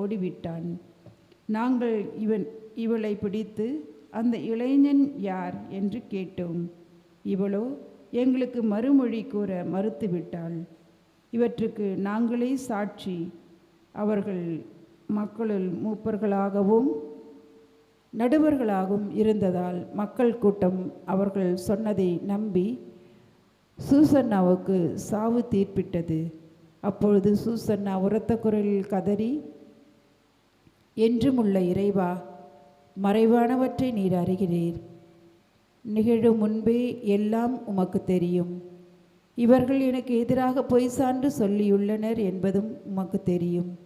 ஓடிவிட்டான். நாங்கள் இவன் இவளை பிடித்து அந்த இளைஞன் யார் என்று கேட்டோம். இவளோ எங்களுக்கு மறுமொழி கூற மறுத்துவிட்டாள். இவற்றுக்கு நாங்களே சாட்சி. அவர்கள் மக்களுள் மூப்பர்களாகவும் நடுவர்களாகவும் இருந்ததால் மக்கள் கூட்டம் அவர்கள் சொன்னதை நம்பி சூசன்னாவுக்கு சாவு தீர்ப்பிட்டது. அப்பொழுது சூசன்னா உரத்த குரலில் கதறி என்றும் உள்ள இறைவா மறைவானவற்றை நீர் அறிகிறீர். நிகழும் முன்பே எல்லாம் உமக்கு தெரியும். இவர்கள் எனக்கு எதிராக பொய் சான்று சொல்லியுள்ளனர் என்பதும் உமக்கு தெரியும்.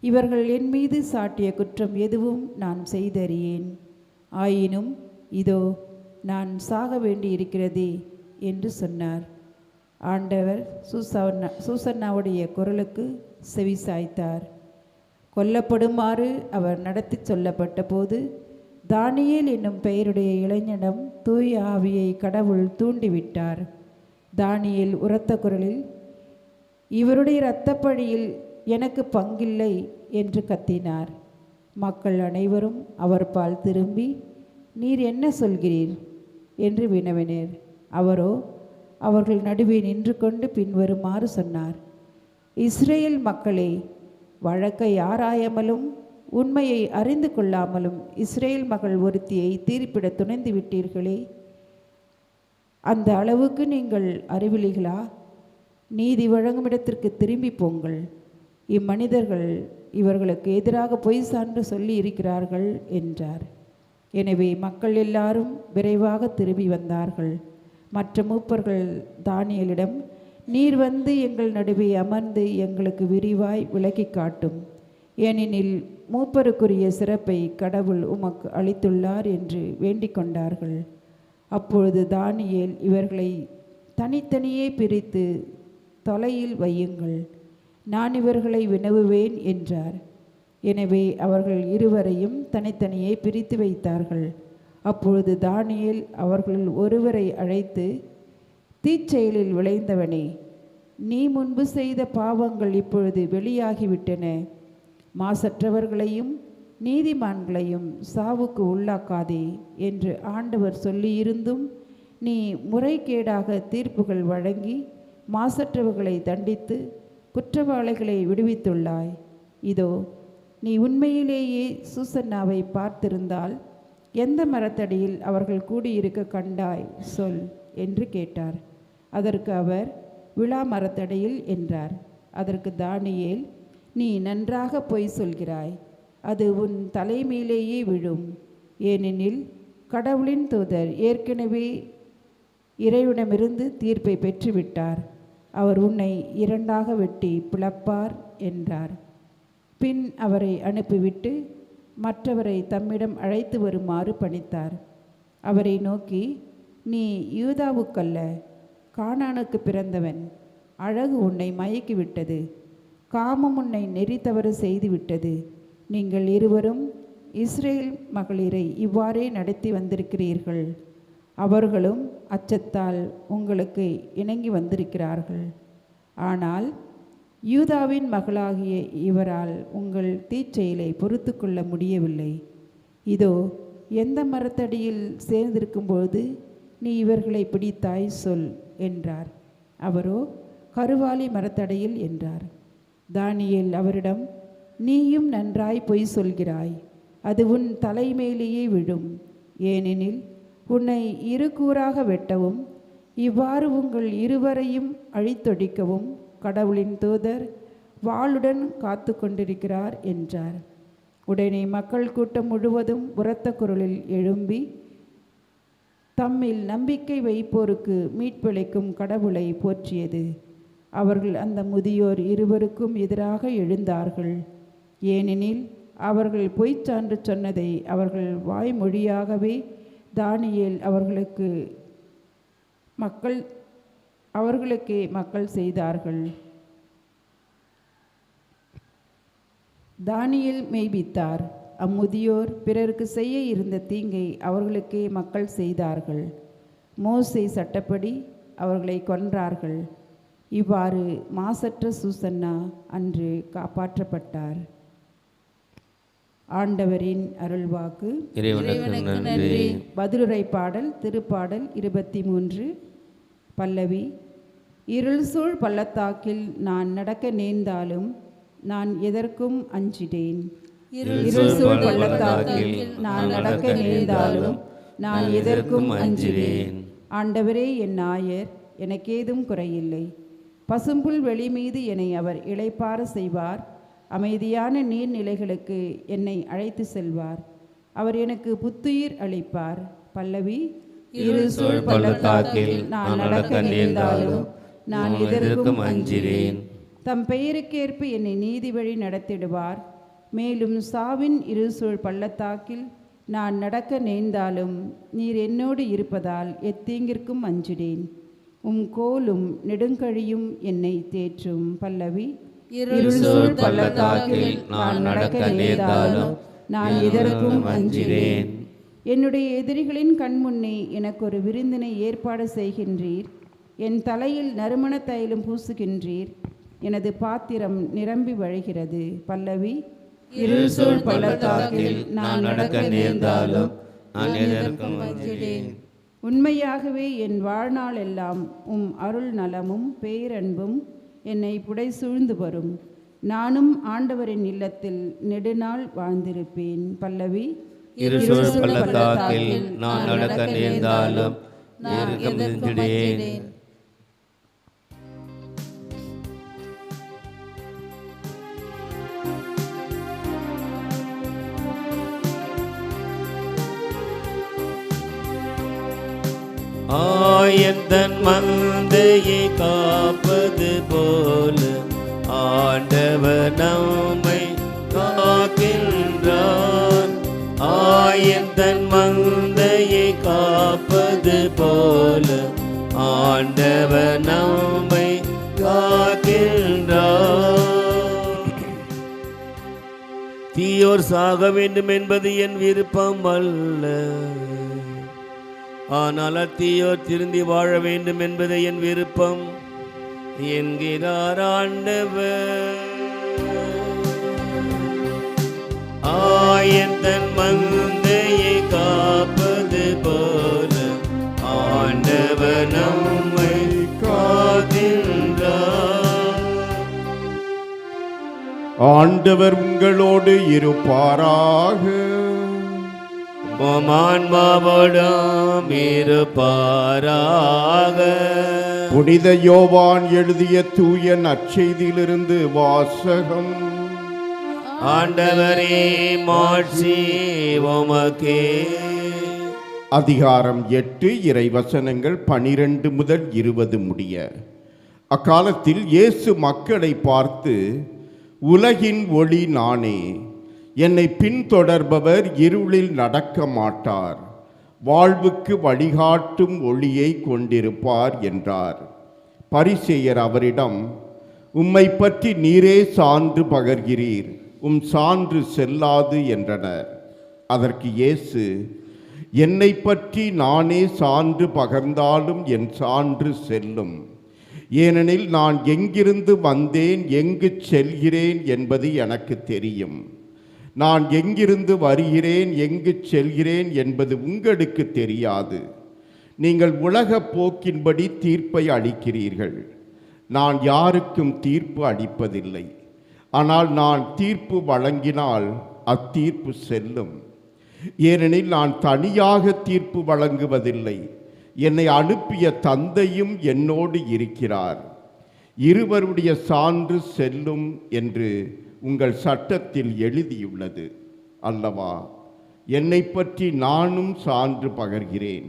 இவர்கள் என் மீது சாட்டிய குற்றம் எதுவும் நான் செய்தறியேன். ஆயினும் இதோ நான் சாக வேண்டியிருக்கிறதே என்று சொன்னார். ஆண்டவர் சூசன்னா சூசன்னாவுடைய குரலுக்கு செவி சாய்த்தார். கொல்லப்படுமாறு அவர் நடத்தி சொல்லப்பட்ட போது தானியேல் என்னும் பெயருடைய இளைஞனிடம் தூய ஆவியை கடவுள் தூண்டிவிட்டார். தானியேல் உரத்த குரலில் இவருடைய இரத்தப்பழியில் எனக்கு பங்கில்லை என்று கத்தினார். மக்கள் அனைவரும் அவர் பால் திரும்பி நீர் என்ன சொல்கிறீர்? என்று வினவினர். அவரோ அவர்கள் நடுவே நின்று கொண்டு பின்வருமாறு சொன்னார். இஸ்ரேல் மக்களே வழக்கை ஆராயாமலும் உண்மையை அறிந்து கொள்ளாமலும் இஸ்ரேல் மகள் ஒருத்தியை தீர்ப்பிட துணைந்து விட்டீர்களே. அந்த அளவுக்கு நீங்கள் அறிவிலிகளா? நீதி வழங்கும் இடத்திற்கு திரும்பி போங்கள். இம்மனிதர்கள் இவர்களுக்கு எதிராக பொய் சான்று சொல்லி இருக்கிறார்கள் என்றார். எனவே மக்கள் எல்லாரும் விரைவாக திரும்பி வந்தார்கள். மற்ற மூப்பர்கள் தானியலிடம் நீர் வந்து எங்கள் நடுவே அமர்ந்து எங்களுக்கு விரிவாய் விளக்கி காட்டும். ஏனெனில் மூப்பருக்குரிய சிறப்பை கடவுள் உமக்கு அளித்துள்ளார் என்று வேண்டிக் கொண்டார்கள். அப்பொழுது தானியேல் இவர்களை தனித்தனியே பிரித்து தொலையில் வையுங்கள். நான் இவர்களை வினவுவேன் என்றார். எனவே அவர்கள் இருவரையும் தனித்தனியே பிரித்து வைத்தார்கள். அப்பொழுது தானியேல் அவர்களில் ஒருவரை அழைத்து தீச்செயலில் விளைந்தவனே நீ முன்பு செய்த பாவங்கள் இப்பொழுது வெளியாகிவிட்டன. மாசற்றவர்களையும் நீதிமான்களையும் சாவுக்கு உள்ளாக்காதே என்று ஆண்டவர் சொல்லியிருந்தும் நீ முறைகேடாக தீர்ப்புகள் வழங்கி மாசற்றவர்களை தண்டித்து குற்றவாளிகளை விடுவித்துள்ளாய். இதோ நீ உண்மையிலேயே சூசன்னாவை பார்த்திருந்தால் எந்த மரத்தடியில் அவர்கள் கூடியிருக்க கண்டாய் சொல் என்று கேட்டார். அதற்கு அவர் விழா மரத்தடையில் என்றார். அதற்கு தானியேல் நீ நன்றாக பொய் சொல்கிறாய். அது உன் தலைமையிலேயே விழும். ஏனெனில் கடவுளின் தூதர் ஏற்கனவே இறைவிடமிருந்து தீர்ப்பை பெற்றுவிட்டார். அவர் உன்னை இரண்டாக வெட்டி பிளப்பார் என்றார். பின் அவரை அனுப்பிவிட்டு மற்றவரை தம்மிடம் அழைத்து வருமாறு பணித்தார். அவரை நோக்கி நீ யூதாவுக்கல்ல கானானுக்கு பிறந்தவன். அழகு உன்னை மயக்கிவிட்டது. காமம் உன்னை நெறி தவறு செய்துவிட்டது. நீங்கள் இருவரும் இஸ்ரேல் மகளிரை இவ்வாறே நடத்தி வந்திருக்கிறீர்கள். அவர்களும் அச்சத்தால் உங்களுக்கு இணங்கி வந்திருக்கிறார்கள். ஆனால் யூதாவின் மகளாகிய இவரால் உங்கள் தீச்செயலை பொறுத்து கொள்ள முடியவில்லை. இதோ எந்த மரத்தடியில் சேர்ந்திருக்கும்போது நீ இவர்களை பிடித்தாய் சொல். என்றார். அவரோ கருவாலி மரத்தடையில் என்றார். தானியேல் அவரிடம் நீயும் நன்றாய் பொய் சொல்கிறாய். அது உன் தலைமேலேயே விழும். ஏனெனில் உன்னை இரு கூறாக வெட்டவும் இவ்வாறு உங்கள் இருவரையும் அழித்தொடிக்கவும் கடவுளின் தூதர் வாளுடன் காத்து கொண்டிருக்கிறார் என்றார். உடனே மக்கள் கூட்டம் முழுவதும் உரத்த குரலில் எழும்பி தம்மில் நம்பிக்கை வைப்போருக்கு மீட்பளிக்கும் கடவுளை போற்றியது. அவர்கள் அந்த முதியோர் இருவருக்கும் எதிராக எழுந்தார்கள். ஏனெனில் அவர்கள் பொய்ச் சான்று சொன்னதை அவர்கள் வாய்மொழியாகவே தானியேல் அவர்களுக்கு மக்கள் அவர்களுக்கே மக்கள் செய்தார்கள். தானியல் மெய்பித்தார் அம்முதியோர் பிறருக்கு செய்ய இருந்த தீங்கை அவர்களுக்கே மக்கள் செய்தார்கள். மோசே சட்டப்படி அவர்களை கொன்றார்கள். இவ்வாறு மாசற்ற சூசன்னா அன்று காப்பாற்றப்பட்டார். ஆண்டவரின் அருள்வாக்கு. இறைவனுக்கு நன்றி. பதிலுரை பாடல் திருப்பாடல் இருபத்தி மூன்று பல்லவி இருள் சூழ் பள்ளத்தாக்கில் நான் நடக்க நேர்ந்தாலும் நான் எதற்கும் அஞ்சிடேன் இருள் சூழ் பள்ளத்தாக்கில் நான் நடக்க நேர்ந்தாலும் நான் எதற்கும் அஞ்சிடேன் ஆண்டவரே என் நாயர் எனக்கேதும் குறையில்லை. பசும்புல் வெளி மீது என்னை அவர் இளைப்பார செய்வார். அமைதியான நீர்நிலைகளுக்கு என்னை அழைத்து செல்வார். அவர் எனக்கு புத்துயிர் அளிப்பார். பல்லவி இரு சூழ் பள்ளத்தாக்கில் நான் நடக்க நேர்ந்தாலும் நான் இதற்கும் அஞ்சிரேன் தம் பெயருக்கேற்ப என்னை நீதி வழி நடத்திடுவார். மேலும் சாவின் இரு சூழ் பள்ளத்தாக்கில் நான் நடக்க நேர்ந்தாலும் நீர் என்னோடு இருப்பதால் எத்தீங்கிற்கும் அஞ்சிடேன். உம் கோலும் நெடுங்கழியும் என்னை தேற்றும் பல்லவி. இருள் பள்ளத்தாக்கில் நான் நடக்க நேர்ந்தாலும் நான் இதற்கும் அஞ்சிரேன் என்னுடைய எதிரிகளின் கண்முன்னே எனக்கு ஒரு விருந்தினை ஏற்பாடு செய்கின்றீர். என் தலையில் நறுமண தைலம் பூசுகின்றீர். எனது பாத்திரம் நிரம்பி வழிகிறது. பல்லவி. இருள் சூழ் பள்ளத்தாக்கில் நான் நடக்க நேர்ந்தாலும் நான் எதற்கும் அஞ்சிடேன் உண்மையாகவே என் வாழ்நாள் எல்லாம் உம் அருள் நலமும் பேரன்பும் என்னை புடை சூழ்ந்து வரும். நானும் ஆண்டவரின் இல்லத்தில் நெடுநாள் வாழ்ந்திருப்பேன். பல்லவி இருசூழ் பள்ளத்தாக்கில் நான் நடக்க நேர்ந்தாலும் எதற்கும் மந்தையை காப்பது போல ஆண்டவர் நம்மை காக்கின்றார். ஆயந்தன் மந்தையை காப்பது போல ஆண்டவர் நம்மை காக்கின்றார். தீயோர் சாக வேண்டும் என்பது என் விருப்பம் அல்ல. ஆனால் அத்தீயோர் திருந்தி வாழ வேண்டும் என்பது என் விருப்பம். என்கிறார் ஆண்டவர். ஆயத்தன் மந்தையை காப்பது போல ஆண்டவர் நம்மை ஆண்டவர் உங்களோடு இருப்பாராக. மான்மாவோடும் இருப்பாராக. புனித யோவான் எழுதிய தூய நற்செய்தியிலிருந்து வாசகம். ஆண்டவரே மாட்சி உமக்கே. அதிகாரம் எட்டு இறைவசனங்கள் பனிரெண்டு முதல் இருபது முடிய. அக்காலத்தில் இயேசு மக்களை பார்த்து உலகின் ஒளி நானே என்னை பின்தொடர்பவர் இருளில் நடக்க மாட்டார் வாழ்வுக்கு வழிகாட்டும் ஒளியை கொண்டிருப்பார் என்றார். பரிசெயர் அவரிடம் உம்மை பற்றி நீரே சான்று பகர்கிறீர் உம் சான்று செல்லாது என்றனர். அதற்கு இயேசு என்னை பற்றி நானே சான்று பகர்ந்தாலும் என் சான்று செல்லும். ஏனெனில் நான் எங்கிருந்து வந்தேன் எங்கு செல்கிறேன் என்பது எனக்கு தெரியும். நான் எங்கிருந்து வருகிறேன் எங்கு செல்கிறேன் என்பது உங்களுக்கு தெரியாது. நீங்கள் உலக போக்கின்படி தீர்ப்பை அளிக்கிறீர்கள். நான் யாருக்கும் தீர்ப்பு அளிப்பதில்லை. ஆனால் நான் தீர்ப்பு வழங்கினால் அத்தீர்ப்பு செல்லும். ஏனெனில் நான் தனியாக தீர்ப்பு வழங்குவதில்லை. என்னை அனுப்பிய தந்தையும் என்னோடு இருக்கிறார். இருவருடைய சான்று செல்லும் என்று உங்கள் சட்டத்தில் எழுதியுள்ளது அல்லவா? என்னை பற்றி நானும் சான்று பகர்கிறேன்.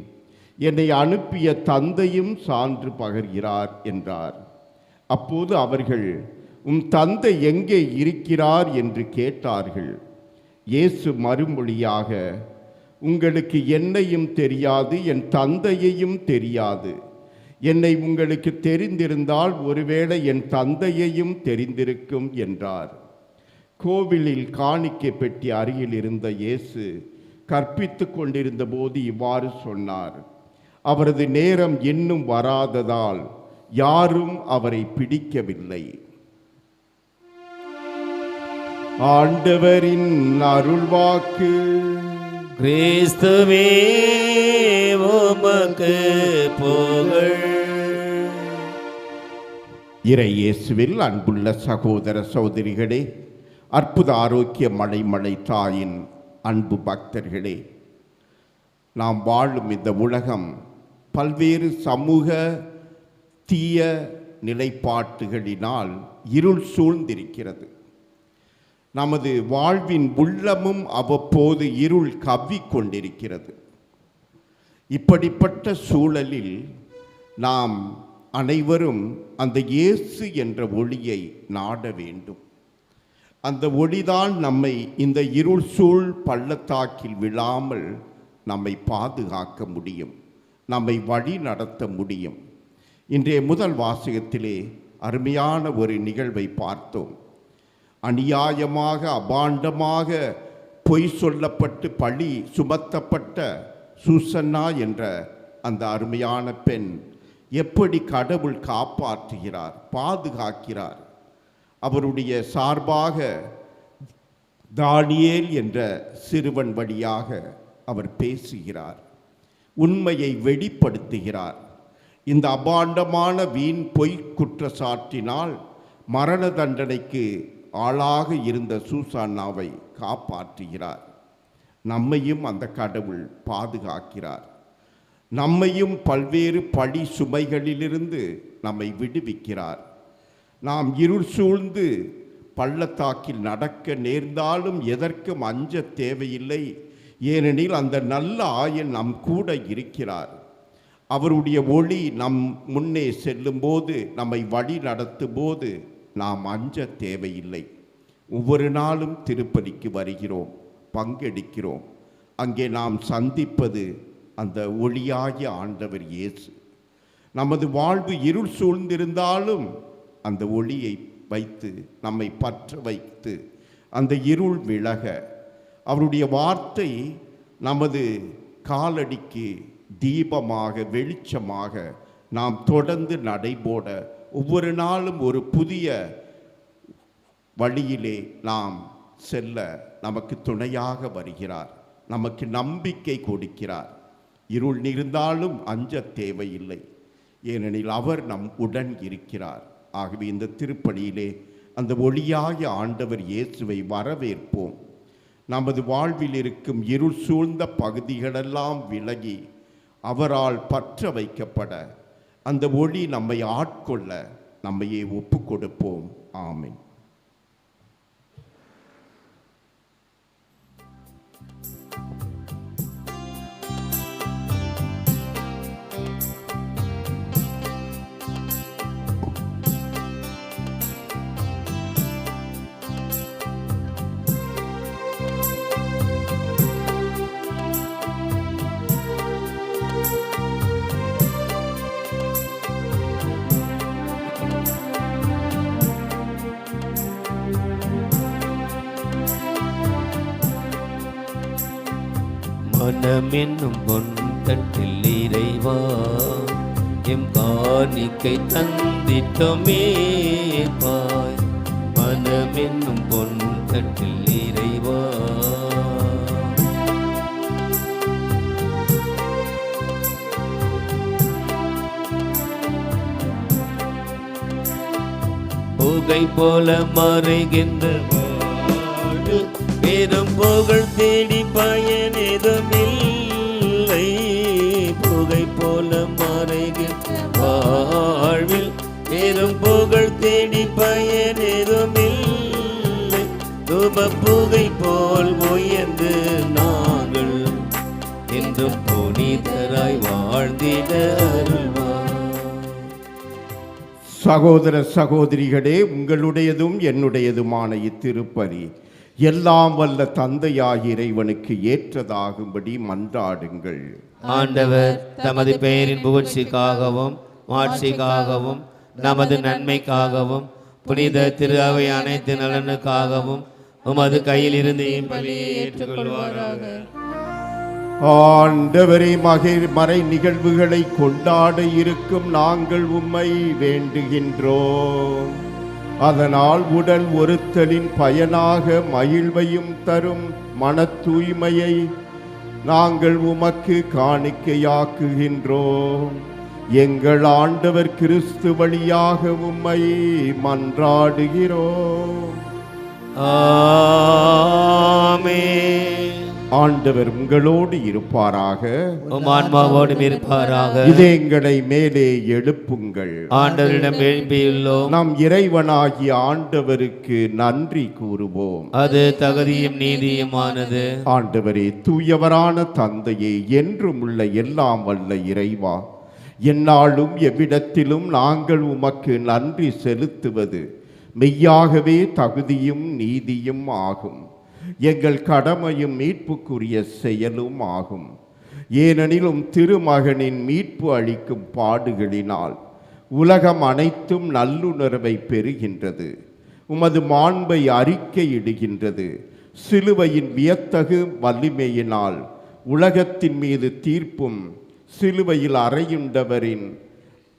என்னை அனுப்பிய தந்தையும் சான்று பகர்கிறார் என்றார். அப்போது அவர்கள் உம் தந்தை எங்கே இருக்கிறார்? என்று கேட்டார்கள். இயேசு மறுமொழியாக உங்களுக்கு என்னையும் தெரியாது என் தந்தையையும் தெரியாது. என்னை உங்களுக்கு தெரிந்திருந்தால் ஒருவேளை என் தந்தையையும் தெரிந்திருக்கும் என்றார். கோவிலில் காணிக்கை பெட்டி அருகில் இருந்த இயேசு கற்பித்து கொண்டிருந்த போது இவ்வாறு சொன்னார். அவரது நேரம் இன்னும் வராததால் யாரும் அவரை பிடிக்கவில்லை. ஆண்டவரின் அருள்வாக்கு. கிறிஸ்துவே உமக்கு புகழ். இறை இயேசுவில் அன்புள்ள சகோதர சகோதரிகளே அற்புத ஆரோக்கிய மலைமலை தாயின் அன்பு பக்தர்களே நாம் வாழும் இந்த உலகம் பல்வேறு சமூக தீய நிலைப்பாட்டுகளினால் இருள் சூழ்ந்திருக்கிறது. நமது வாழ்வின் உள்ளமும் அவ்வப்போது இருள் கவ்விக்கொண்டிருக்கிறது இப்படிப்பட்ட சூழலில் நாம் அனைவரும் அந்த இயேசு என்ற ஒளியை நாட வேண்டும். அந்த ஒளிதான் நம்மை இந்த இருள் சூழ் பள்ளத்தாக்கில் விழாமல் நம்மை பாதுகாக்க முடியும் நம்மை வழி நடத்த முடியும். இன்றைய முதல் வாசகத்திலே அருமையான ஒரு நிகழ்வை பார்த்தோம். அநியாயமாக அபாண்டமாக பொய் சொல்லப்பட்டு பழி சுமத்தப்பட்ட சூசன்னா என்ற அந்த அருமையான பெண் எப்படி கடவுள் காப்பாற்றுகிறார் பாதுகாக்கிறார்? அவருடைய சார்பாக தானியேல் என்ற சிறுவன் வழியாக அவர் பேசுகிறார் உண்மையை வெளிப்படுத்துகிறார். இந்த அபாண்டமான வீண் பொய் குற்றச்சாட்டினால் மரண தண்டனைக்கு ஆளாக இருந்த சூசானாவை காப்பாற்றுகிறார். நம்மையும் அந்த கடவுள் பாதுகாக்கிறார். நம்மையும் பல்வேறு பழி சுமைகளிலிருந்து நம்மை விடுவிக்கிறார். நாம் இருள் சூழ்ந்து பள்ளத்தாக்கில் நடக்க நேர்ந்தாலும் எதற்கும் அஞ்ச தேவையில்லை. ஏனெனில் அந்த நல்ல ஆயன் நம் கூட இருக்கிறார். அவருடைய ஒளி நம் முன்னே செல்லும்போது நம்மை வழி நடத்தும் போது நாம் அஞ்ச தேவையில்லை. ஒவ்வொரு நாளும் திருப்பதிக்கு வருகிறோம் பங்கெடுக்கிறோம். அங்கே நாம் சந்திப்பது அந்த ஒளியாகிய ஆண்டவர் இயேசு. நமது வாழ்வு இருள் சூழ்ந்திருந்தாலும் அந்த ஒளியை வைத்து நம்மை பற்ற வைத்து அந்த இருள் விலக அவருடைய வார்த்தை நமது காலடிக்கு தீபமாக வெளிச்சமாக நாம் தொடர்ந்து நடைபோட ஒவ்வொரு நாளும் ஒரு புதிய வழியிலே நாம் செல்ல நமக்கு துணையாக வருகிறார். நமக்கு நம்பிக்கை கொடுக்கிறார். இருள் இருந்தாலும் அஞ்ச தேவையில்லை. ஏனெனில் அவர் நம் உடன் இருக்கிறார். ஆகவே இந்த திருப்பணியிலே அந்த ஒளியாய ஆண்டவர் இயேசுவை வரவேற்போம். நமது வாழ்வில் இருக்கும் இருள் சூழ்ந்த பகுதிகளெல்லாம் விலகி அவரால் பற்ற வைக்கப்பட அந்த ஒளி நம்மை ஆட்கொள்ள நம்மையே ஒப்பு கொடுப்போம் ஆமென். மனமென்னும் என்னும் தட்டில் இறைவா எம் காணிக்கை தந்திட்டமே பாய். மனமென்னும் பொன் தட்டில் இறைவா. புகை போல மறைகின்ற வாழ்வு பெரும் புகழ் தேடி பயனேதுமில்லை புகை போல மறைகின்ற வாழ்வில் பெரும் புகழ் தேடி பயனேதுமில்லை தூப புகை போல் உயர்ந்து நாங்கள் என்றும் புனிதராய் வாழ்ந்திட அருள்வார். சகோதர சகோதரிகளே உங்களுடையதும் என்னுடையதுமான இத்திருப்பறி எல்லாம் வல்ல தந்தையாகிய இறைவனுக்கு ஏற்றதாகும்படி மன்றாடுங்கள். ஆண்டவர் தமது பெயரின் புகழ்ச்சிக்காகவும் மாட்சிக்காகவும் நமது நன்மைக்காகவும் புனித திரு அவை அனைத்து நலனுக்காகவும் உமது கையில் இருந்து பலியை ஏற்றுக்கொள்வாராக. ஆண்டவரே மகிழ் மறை நிகழ்வுகளை கொண்டாட இருக்கும் நாங்கள் உம்மை வேண்டுகின்றோம். அதனால் உடல் ஒருத்தலின் பயனாக மகிழ்வையும் தரும் மன தூய்மையை நாங்கள் உமக்கு காணிக்கையாக்குகின்றோம். எங்கள் ஆண்டவர் கிறிஸ்து வழியாக உம்மை மன்றாடுகிறோம். ஆமே ஆண்டவர் உங்களோடு இருப்பாராக. ஆன்மாவோடும் இருப்பாராக. இது எங்களை மேலே எழுப்புங்கள். ஆண்டவரிடம் எழுப்பியுள்ளோம். நாம் இறைவனாகிய ஆண்டவருக்கு நன்றி கூறுவோம். அது தகுதியும் நீதியுமானது. ஆண்டவரே தூயவரான தந்தையே என்றும் உள்ள எல்லாம் வல்ல இறைவா. எந்நாளும் எவ்விடத்திலும் நாங்கள் உமக்கு நன்றி செலுத்துவது. மெய்யாகவே தகுதியும் நீதியும் ஆகும். எங்கள் கடமையும் மீட்புக்குரிய செயலும் ஆகும். ஏனெனிலும் திருமகனின் மீட்பு அளிக்கும் பாடுகளினால் உலகம் அனைத்தும் நல்லுணர்வை பெறுகின்றது. உமது மாண்பை அறிக்கையிடுகின்றது. சிலுவையின் வியத்தகு வலிமையினால் உலகத்தின் மீது தீர்ப்பும் சிலுவையில் அறையுண்டவரின்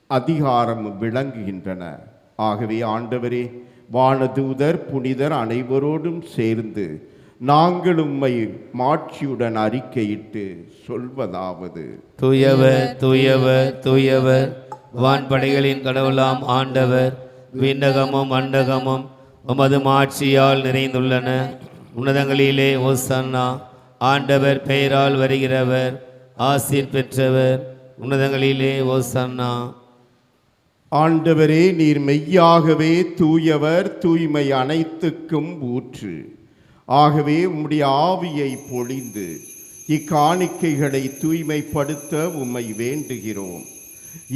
அதிகாரம் விளங்குகின்றன. ஆகவே ஆண்டவரே வானதூதர் புனிதர் அனைவரோடும் சேர்ந்து நாங்கள் உம்மை மாட்சியுடன் அறிக்கையிட்டு சொல்வதாவது. தூயவர் தூயவர் தூயவர் வான்படைகளின் கடவுளாம் ஆண்டவர். விண்ணகமும் அண்டகமும் உமது மாட்சியால் நிறைந்துள்ளன. உன்னதங்களிலே ஓசன்னா ஆண்டவர் பெயரால் வருகிறவர். ஆசீர் பெற்றவர் உன்னதங்களிலே ஓசன்னா. ஆண்டவரே நீர் மெய்யாகவே தூயவர் தூய்மை அனைத்துக்கும் ஊற்று. ஆகவே உம்முடைய ஆவியை பொழிந்து இக்காணிக்கைகளை தூய்மைப்படுத்த உம்மை வேண்டுகிறோம்.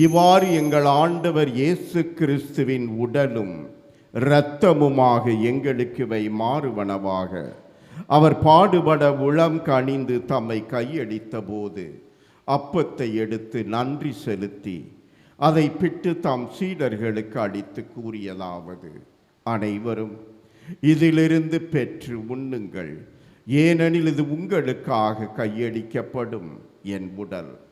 இவ்வாறு எங்கள் ஆண்டவர் இயேசு கிறிஸ்துவின் உடலும் இரத்தமுமாக எங்களுக்கு இவை மாறுவனவாக. அவர் பாடுபட உளம் கனிந்து தம்மை கையளித்த போது அப்பத்தை எடுத்து நன்றி செலுத்தி அதை பிட்டு தாம் சீடர்களுக்கு அளித்து கூறியதாவது. அனைவரும் இதிலிருந்து பெற்று உண்ணுங்கள். ஏனெனில் இது உங்களுக்காக கையளிக்கப்படும் என் உடல்.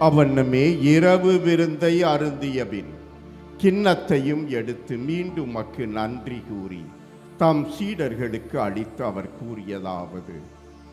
அவனமே இரவு விருந்தை அருந்தியபின் கிண்ணத்தையும் எடுத்து மீண்டும் மக்கு நன்றி கூறி தம் சீடர்களுக்கு அளித்து அவர் கூறியதாவது.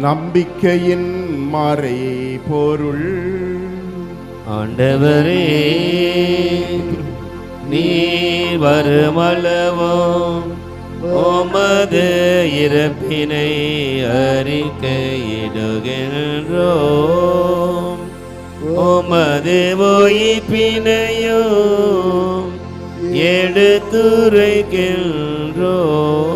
நம்பிக்கையின் மறை பொருள். ஆண்டவரே நீ வருமளவோ உமது இறப்பினை அறிக்கையிடுகின்றோம் உமது உயிர்ப்பினையும் எடுத்துரைக்கின்றோம்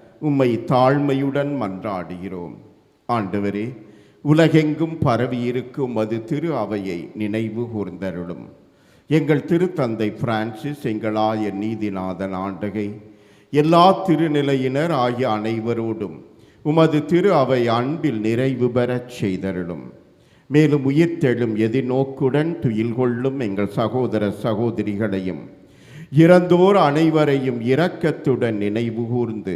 உம்மை தாழ்மையுடன் மன்றாடுகிறோம். ஆண்டவரே உலகெங்கும் பரவியிருக்கும் அது திரு அவையை நினைவு கூர்ந்தருளும். எங்கள் திருத்தந்தை பிரான்சிஸ் எங்களாய நீதிநாதன் ஆண்டகை எல்லா திருநிலையினர் ஆகிய அனைவரோடும் உமது திரு அவை அன்பில் நிறைவு பெறச் செய்தருளும். மேலும் உயிர்த்தெழும் எதிர்நோக்குடன் துயில் கொள்ளும் எங்கள் சகோதர சகோதரிகளையும் இறந்தோர் அனைவரையும் இரக்கத்துடன் நினைவு கூர்ந்து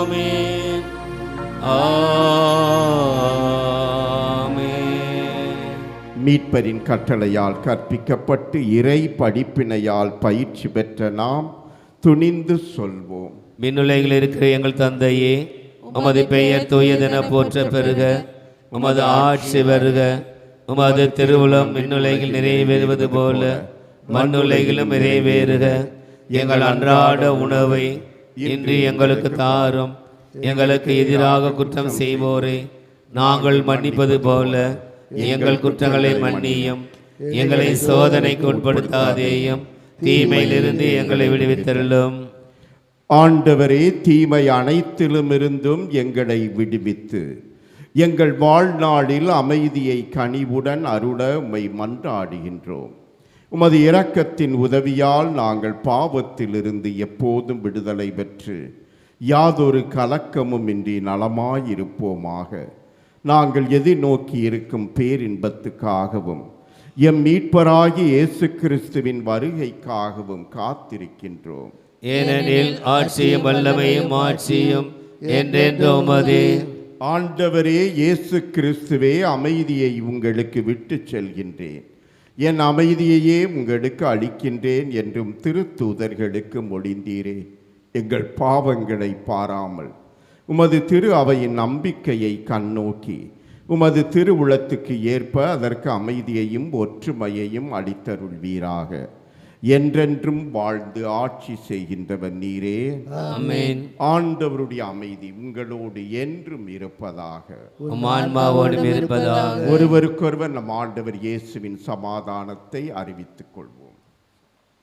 ஆமென் ஆமென் மீட்பரின் கட்டளையால் கற்பிக்கப்பட்டு இறை படிப்பினையால் பயிற்சி பெற்ற நாம் துணிந்து சொல்வோம். விண்ணுலகில் இருக்கிற எங்கள் தந்தையே உமது பெயர் தூயதென போற்ற பெறுக. உமது ஆட்சி வருக. உமது திருவுளம் விண்ணுலகில் நிறைவேறுவது போல. மண்ணுலகிலும் நிறைவேறுக. எங்கள் அன்றாட உணவை இன்று எங்களுக்கு தாரும். எங்களுக்கு எதிராக குற்றம் செய்வோரை. நாங்கள் மன்னிப்பது போல எங்கள் குற்றங்களை மன்னியும். எங்களை சோதனைக்கு உட்படுத்தாதேயும். தீமையிலிருந்து எங்களை விடுவித்தருளும். ஆண்டவரே தீமை அனைத்திலும் இருந்தும் எங்களை விடுவித்து. எங்கள் வாழ்நாளில் அமைதியை கனிவுடன் அருள உம்மை மன்றாடுகின்றோம். உமது இரக்கத்தின் உதவியால் நாங்கள் பாவத்திலிருந்து எப்போதும் விடுதலை பெற்று யாதொரு கலக்கமும் இன்றி நலமாயிருப்போமாக. நாங்கள் எதிர்நோக்கி இருக்கும் பேரின்பத்துக்காகவும் எம் மீட்பராகி இயேசு கிறிஸ்துவின் வருகைக்காகவும் காத்திருக்கின்றோம். ஏனெனில் ஆட்சியும் வல்லமையும் ஆட்சியும் ஆண்டவரே இயேசு கிறிஸ்துவே அமைதியை உங்களுக்கு விட்டுச் செல்கின்றேன். என் அமைதியையே உங்களுக்கு அளிக்கின்றேன் என்றும் திருத்தூதர்களுக்கு மொழிந்தீரே. எங்கள் பாவங்களை பாராமல். உமது திரு அவையின் நம்பிக்கையை கண்ணோக்கி. உமது திருவுளத்துக்கு ஏற்ப அதற்கு அமைதியையும் ஒற்றுமையையும் அளித்தருள்வீராக. என்றென்றும் வாழ்ந்து ஆட்சி செய்கின்றவர் நீரே. ஆமென். ஆண்டவருடைய அமைதி உங்களோடு என்றும் இருப்பதாக. ஒருவருக்கொருவர் நம் ஆண்டவர் இயேசுவின் சமாதானத்தை அறிவித்துக் கொள்வோம்.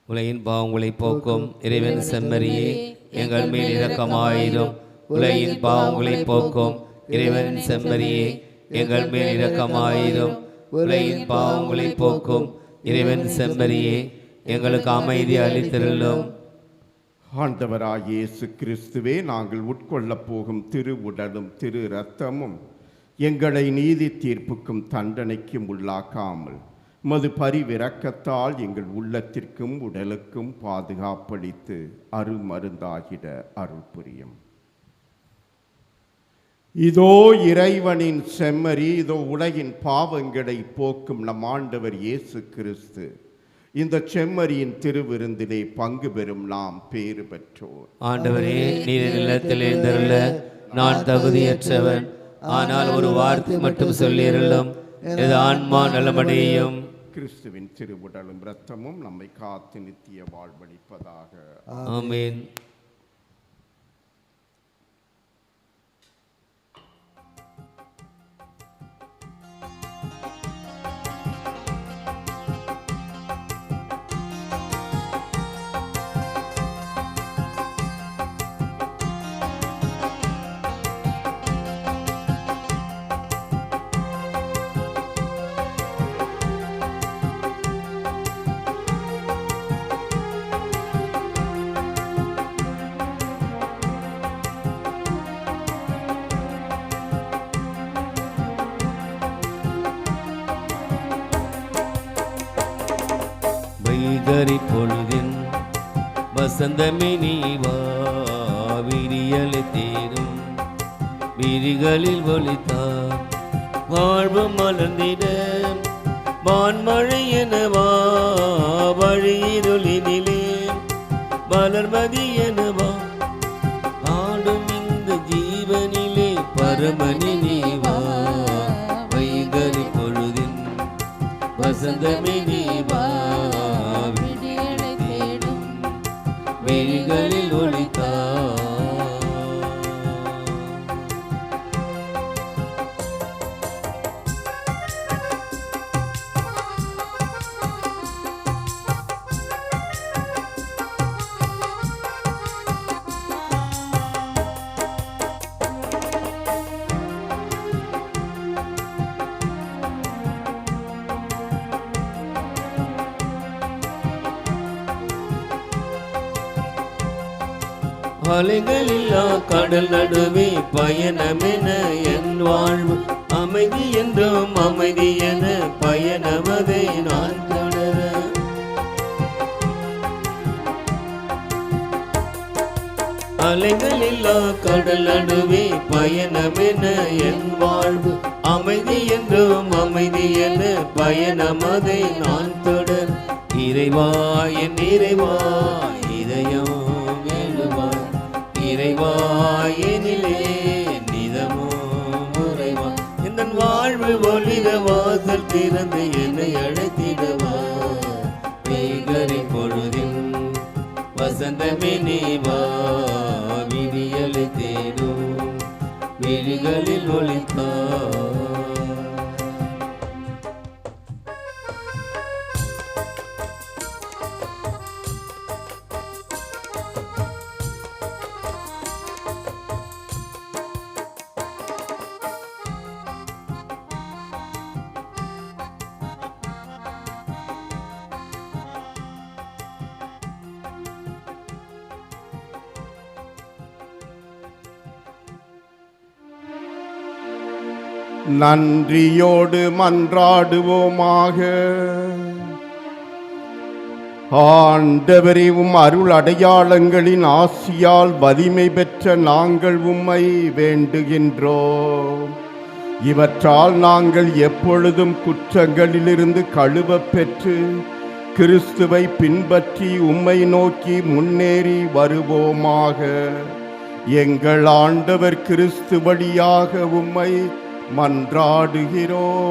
உலகின் பாவங்களை போக்கும் இறைவன் செம்மறியே எங்கள் மேல் இரக்கமாயிரும். உலகின் பாவங்களை போக்கும் இறைவன் செம்மறியே எங்கள் மேல் இரக்கமாயிரும். உலகின் பாவங்களை போக்கும் இறைவன் செம்மறியே எங்களுக்கு அமைதி அளித்திருந்தோம் ஆண்டவராக இயேசு கிறிஸ்துவே நாங்கள் உட்கொள்ளப் போகும் திரு உடலும் திரு இரத்தமும் எங்களை நீதி தீர்ப்புக்கும் தண்டனைக்கும் உள்ளாக்காமல் மது பரிவிறக்கத்தால் எங்கள் உள்ளத்திற்கும் உடலுக்கும் பாதுகாப்பளித்து அருமருந்தாகிட அருள் புரியும் இதோ இறைவனின் செம்மறி இதோ உலகின் பாவங்களை போக்கும் நம் ஆண்டவர் இயேசு கிறிஸ்து இந்த செம்மறியின் திருவிருந்திலே பங்கு பெறும் நாம் பேறு பெற்றோர். ஆண்டவரே நீர் நிலத்தில் எழுந்தருள நான் தகுதியற்றவன். ஆனால் ஒரு வார்த்தை மட்டும் சொல்லியருளும் இது ஆன்மா நலமடையும். கிறிஸ்துவின் திருவுடலும் இரத்தமும் நம்மை காத்து நித்திய வாழ்வளிப்பதாக. ஆமென். சிதறி பொழுதின் வசந்தமே நீ வா விரிகளில் ஒளித்தார் வாழ்வு மலர்ந்திட வான்மழை எனவா வழியிருளினிலே மலர்மதி எனவா ஆடும் இந்த ஜீவனிலே பரமணி நீவா வைகரி பொழுதின் வசந்தமினி அலைகளில்லா கடல் நடுவே பயணமென என் வாழ்வு. அமைதி என்றும் அமைதி என பயணமதை நான் தொடர அலைகளில்லா கடல் நடுவே பயணமென என் வாழ்வு. அமைதி என்றும் அமைதி என பயணமதை நான் தொடர் இறைவா என் இறைவாய் இறைவா எனிலே நிதமோ முறைவா. இந்த வாழ்வு ஒளிர வாசல் திறந்து என்னை அழைத்திடவா. வேகரை பொழுதில் வசந்தமே நீவா. விடியலை தேடும் விழிகளில் ஒளித்தா. நன்றியோடு மன்றாடுவோமாக. ஆண்டவரையும் அருள் அடையாளங்களின் ஆசியால் வலிமை பெற்ற நாங்கள் உம்மை வேண்டுகின்றோம். இவற்றால் நாங்கள் எப்பொழுதும் குற்றங்களிலிருந்து கழுவ பெற்று கிறிஸ்துவை பின்பற்றி உம்மை நோக்கி முன்னேறி வருவோமாக. எங்கள் ஆண்டவர் கிறிஸ்து வழியாக உம்மை மன்றாடுகிறோம்.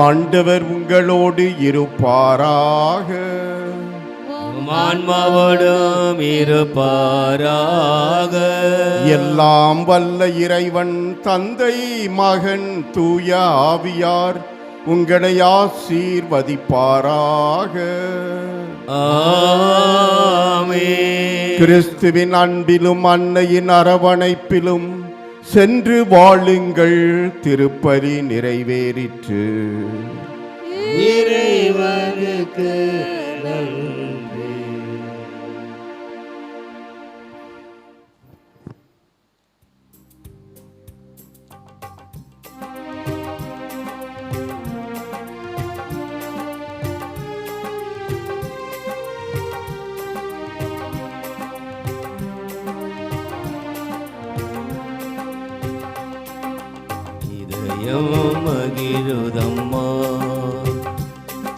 ஆண்டவர் உங்களோடு இருப்பாராக ஆன்மாவோடும் இருப்பாராக எல்லாம் வல்ல இறைவன் தந்தை மகன் தூய ஆவியார் உங்களை ஆசீர்வதிப்பாராக. கிறிஸ்துவின் அன்பிலும் அன்னையின் அரவணைப்பிலும் சென்று வாழுங்கள் திருப்பலி நிறைவேறிற்று. இறைவனுக்கு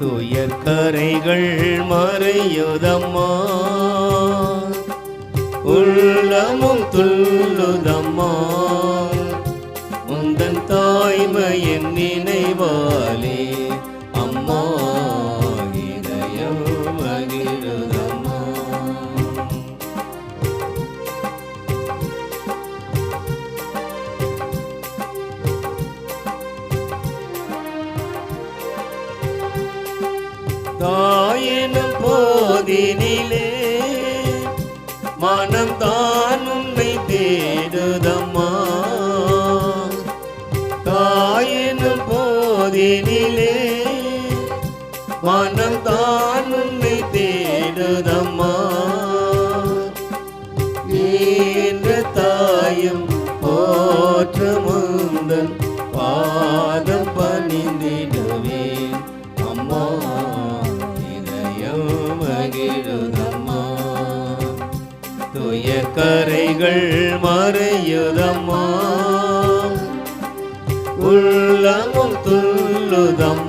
துயர் கரைகள் மறையுதம்மா. உள்ளமும் துள்ளுதம்மா. முந்தன் தாய்மையின் நினைவாலே கரைகள் மறையுதம்மா. உள்ளமும் துள்ளுதம்